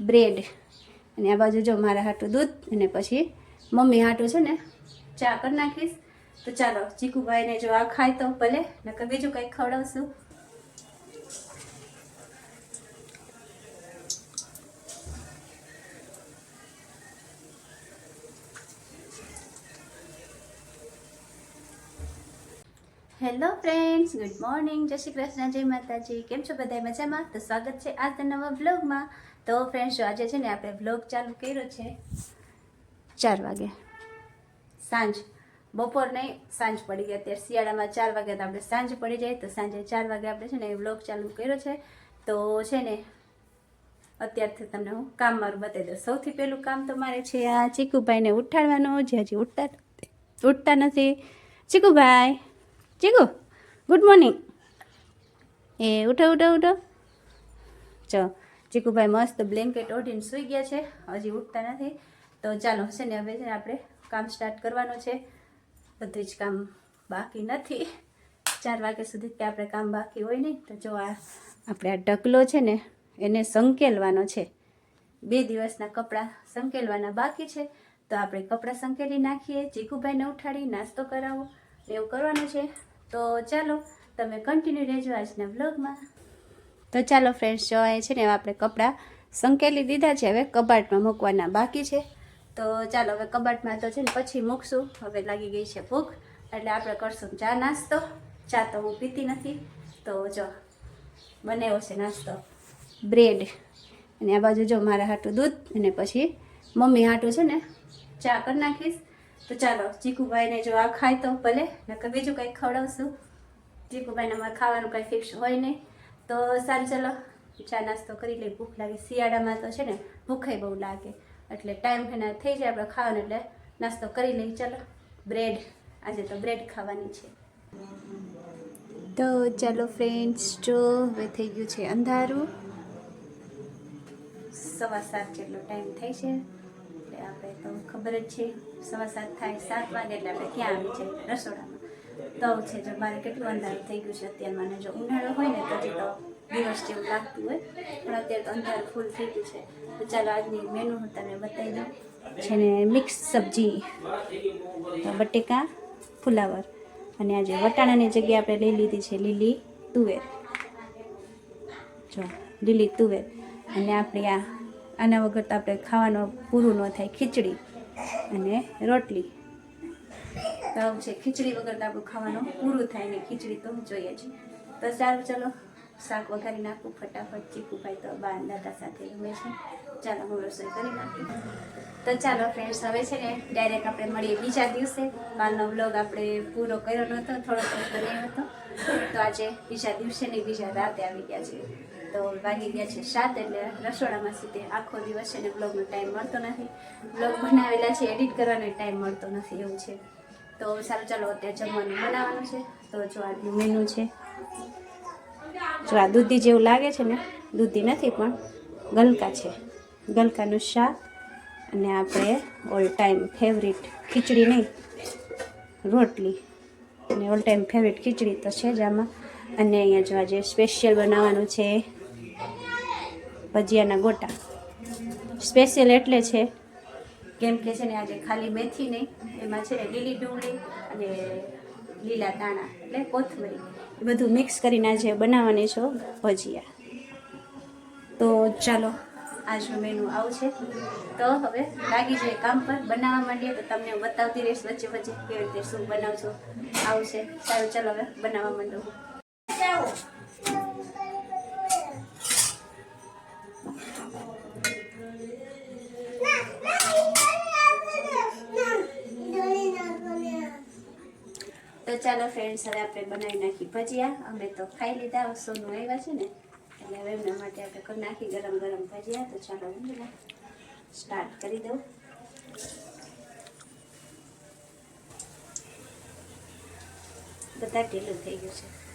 Bread. અને આ બાજુ જો મારા હાટું દૂધ અને પછી મમ્મી હાટું છે ને ચા કરી નાખીશ. તો ચાલો ચીકુભાઈને જો આ ખાય તો ભલે, નકર બીજું કંઈક ખવડાવશું. Hello friends, good morning. Jai Shri Krishna, જય માતાજી. કેમ છો બધા મજામાં? તો સ્વાગત છે આજના નવા વ્લોગમાં. તો ફ્રેન્ડ્સ, જો આજે છે ને આપણે વ્લોગ ચાલુ કર્યો છે ચાર વાગે. સાંજ. બપોર નહીં સાંજ પડી ગઈ. અત્યારે શિયાળામાં ચાર વાગે તો આપણે સાંજ પડી જાય. તો સાંજે ચાર વાગે આપણે છે ને એ વ્લોગ ચાલુ કર્યો છે. તો છે ને, અત્યારથી તમને હું કામ મારું બતાવી દઉં. સૌથી પહેલું કામ તો મારે છે આ ચીકુભાઈને ઉઠાડવાનું. જે હજી ઉઠતા ઉઠતા નથી. ચીકુભાઈ! ચીકુ ગુડ મોર્નિંગ. એ, ઉઠો ઉઠો ઉઠો. ચો ચીકુભાઈ મસ્ત બ્લેન્કેટ ઓઢીને સૂઈ ગયા છે. હજી ઉઠતા નથી. તો ચાલો છે ને, હવે છે ને આપણે કામ સ્ટાર્ટ કરવાનું છે. બધું જ કામ બાકી નથી. ચાર વાગ્યા સુધી કે આપણે કામ બાકી હોય નહીં, તો જો આ આપણે આ ઢગલો છે ને, એને સંકેલવાનો છે. બે દિવસના કપડાં સંકેલવાના બાકી છે. તો આપણે કપડાં સંકેલી નાખીએ. ચીકુભાઈને ઉઠાડી નાસ્તો કરાવો. એવું કરવાનું છે. તો ચાલો, તમે કન્ટિન્યુ રહેજો આજના વ્લોગમાં તો ચાલો ફ્રેન્ડ્સ જો અહીં છે ને આપણે કપડાં સંકેલી દીધા છે. હવે કબાટમાં મૂકવાના બાકી છે. તો ચાલો, હવે કબાટમાં તો છે ને પછી મૂકશું. હવે લાગી ગઈ છે ભૂખ, એટલે આપણે કરશું ચા નાસ્તો. ચા તો હું પીતી નથી. તો જો બનાવ્યો છે નાસ્તો. બ્રેડ. અને આ બાજુ જો મારા હાટું દૂધ અને પછી મમ્મી હાટું છે ને ચા કરી નાખીશ. તો ચાલો ચીકુભાઈને જો આ ખાય તો ભલે, નકર બીજું કંઈક ખવડાવશું. ચીકુભાઈને અમારે ખાવાનું કંઈ ફિક્સ હોય નહીં. તો સારું, ચાલો, ચા નાસ્તો કરી લઈ ભૂખ લાગે. શિયાળામાં તો છે ને, ભૂખે બહુ લાગે. એટલે ટાઈમ એના થઈ જાય આપણે ખાવાનું, એટલે નાસ્તો કરી લઈ ચાલો, બ્રેડ. આજે તો બ્રેડ ખાવાની છે. તો ચાલો ફ્રેન્ડ્સ જો હવે થઈ ગયું છે અંધારું. સવા સાત જેટલો ટાઈમ થાય છે. એટલે આપણે તો ખબર જ છે, સવા સાત થાય, સાત વાગે એટલે આપણે ક્યાં આવી છે રસોડામાં. તો છે, જો મારે કેટલું અંધારું થઈ ગયું છે અત્યારમાં ને જો ઉનાળો હોય ને, તો તો દિવસ જેવું લાગતું હોય. પણ અત્યારે તો અંધારું ફૂલ થઈ ગયું છે. તો ચાલો, આજની મેનુ હું તમને બતાવી દઉં. છે ને મિક્સ સબ્જી બટેકા, ફુલાવર. અને આજે વટાણાની જગ્યાએ આપણે લઈ લીધી છે લીલી તુવેર. જો, લીલી તુવેર. અને આપણે આ આના વગર તો આપણે ખાવાનું પૂરું ન થાય. ખીચડી અને રોટલી. તો છે. ખીચડી વગર તો આપણું ખાવાનું પૂરું થાય ને ખીચડી તો જોઈએ જ તો સારું, ચાલો. શાક વઘારી નાખું ફટાફટ. ચીકુભાઈ તો બા દાદા સાથે રમે છે. ચાલો હું રસોઈ કરી નાખું તો ચાલો ફ્રેન્ડ્સ હવે છે ને ડાયરેક્ટ આપણે મળીએ બીજા દિવસે. કાલનો વ્લોગ આપણે પૂરો કર્યો નહોતો. થોડો થોડો કર્યો હતો તો આજે બીજા દિવસે ને બીજા રાતે આવી ગયા છે તો વાગી ગયા છે સાત એટલે રસોડામાં સીધે આખો દિવસ છે ને બ્લોગનો ટાઈમ મળતો નથી. બ્લોગ બનાવેલા છે એડિટ કરવાનો ટાઈમ મળતો નથી એવું છે. તો સારું, ચાલો અત્યારે જમવાનું બનાવવાનું છે. તો જો આજનું મેનુ છે. જો આ દૂધી જેવું લાગે છે ને, દૂધી નથી પણ ગલકા છે. ગલકાનું શાક અને આપણે ઓલ ટાઈમ ફેવરિટ ખીચડી નહીં, રોટલી. અને ઓલ ટાઈમ ફેવરિટ ખીચડી તો છે જ આમાં. અને અહીંયા જો આજે સ્પેશિયલ બનાવવાનું છે. ભજીયાના ગોટા. સ્પેશિયલ એટલે છે, કેમ કે છે ને આજે ખાલી મેથી નહીં, એમાં છે ને લીલી ડુંગળી અને લીલા દાણા એટલે કોથમરી. એ બધું મિક્સ કરીને આજે બનાવવાની છો ભજીયા. તો ચાલો આજનું મેનુ આવું છે તો હવે લાગી જાય કામ પર બનાવવા માંડીએ તો તમને બતાવતી રહીશ વચ્ચે વચ્ચે કેવી રીતે શું બનાવશો. આવું છે સારું, ચાલો હવે બનાવવા માંડો. તો ચાલો ફ્રેન્ડ્સ હવે આપણે બનાવી નાખી ભજીયા. અમે તો ખાઈ લીધા, સોનું આવ્યા છે ને. એટલે હવે એમના માટે આપણે કરી નાખી ગરમ ગરમ ભજીયા. તો ચાલો હું સ્ટાર્ટ કરી દઉં. બધા ઢીલું થઈ ગયું છે.